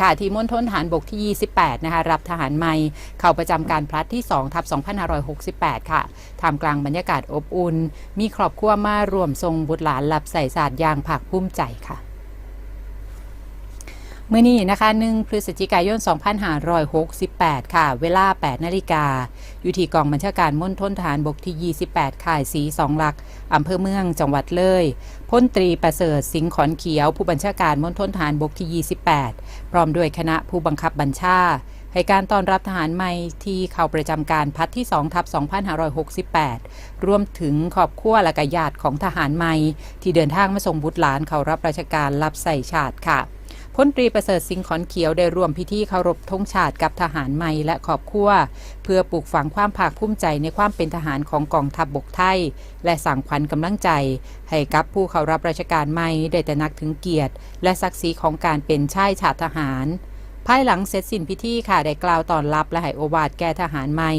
ค่ะ ที่มณฑลฐารบกที่ 28 นะคะ รับทหารใหม่เข้าประจำการพลัดที่ 2 ทับ 2568 ค่ะท่ามกลางบรรยากาศอบอุ่น มีครอบครัวมารวมทรงบุตรหลานหลับใส่ศาสตร์ยางภาคภูมิใจค่ะ มื่อนี้นะคะ1พฤศจิกายน 2568 ค่ะ เวลา 8 นาฬิกา อยู่ที่กองบัญชาการมณฑลทหารบกที่ 28ค่ายสีสองหลัก อำเภอเมืองจังหวัดเลยพลตรีประเสริฐสิงห์ขอนเขียว ผู้บัญชาการมณฑลทหารบกที่ 28 พร้อมด้วยคณะผู้บังคับบัญชา ให้การต้อนรับทหารใหม่ที่เข้าประจำการพัดที่ 2 ทับ 2568 รวมถึงขอบครัวและกญาติของทหารใหม่ที่เดินทางมาส่งบุตรหลานเข้ารับราชการรับใส่ชาติค่ะ พลตรีประเสริฐสิงห์ขอนเขียวได้ร่วมพิธีเคารพธงชาติกับทหารใหม่และขอบคั่วเพื่อปลูกฝังความภาคภูมิใจในความเป็นทหารของกองทัพบบกไทย และสั่งขวัญกำลังใจ ให้กับผู้เข้ารับราชการใหม่ได้ตระหนักถึงเกียรติ และศักดิ์ศรีของการเป็นชายชาติทหาร ภายหลังเสร็จสิ้นพิธีค่ะได้กล่าวตอนรับและให้โอวาทแก่ทหารใหม่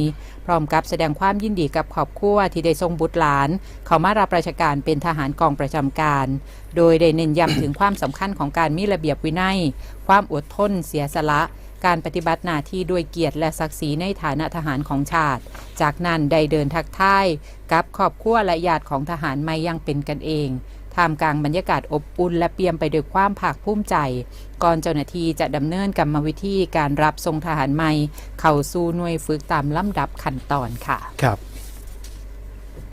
พร้อมกับแสดงความยินดีกับครอบครัวที่ได้ทรงบุตรหลาน เขามารับราชการเป็นทหารกองประจำการ โดยได้เน้นย้ำถึงความสำคัญของการมีระเบียบวินัย ความอดทน เสียสละการปฏิบัติหน้าที่ด้วยเกียรติและศักดิ์ศรีในฐานะทหารของชาติ จากนั้นได้เดินทักทายกับครอบครัวและญาติของทหารใหม่อยังเป็นกันเอง ท่ามกลางบรรยากาศอบอุ่นและเปี่ยมไปด้วยความภาคภูมิใจก่อนเจ้าหน้าที่จะดำเนินกรรมวิธีการรับทรงทหารใหม่ เข้าสู่หน่วยฝึกตามลำดับขั้นตอนค่ะ ครับ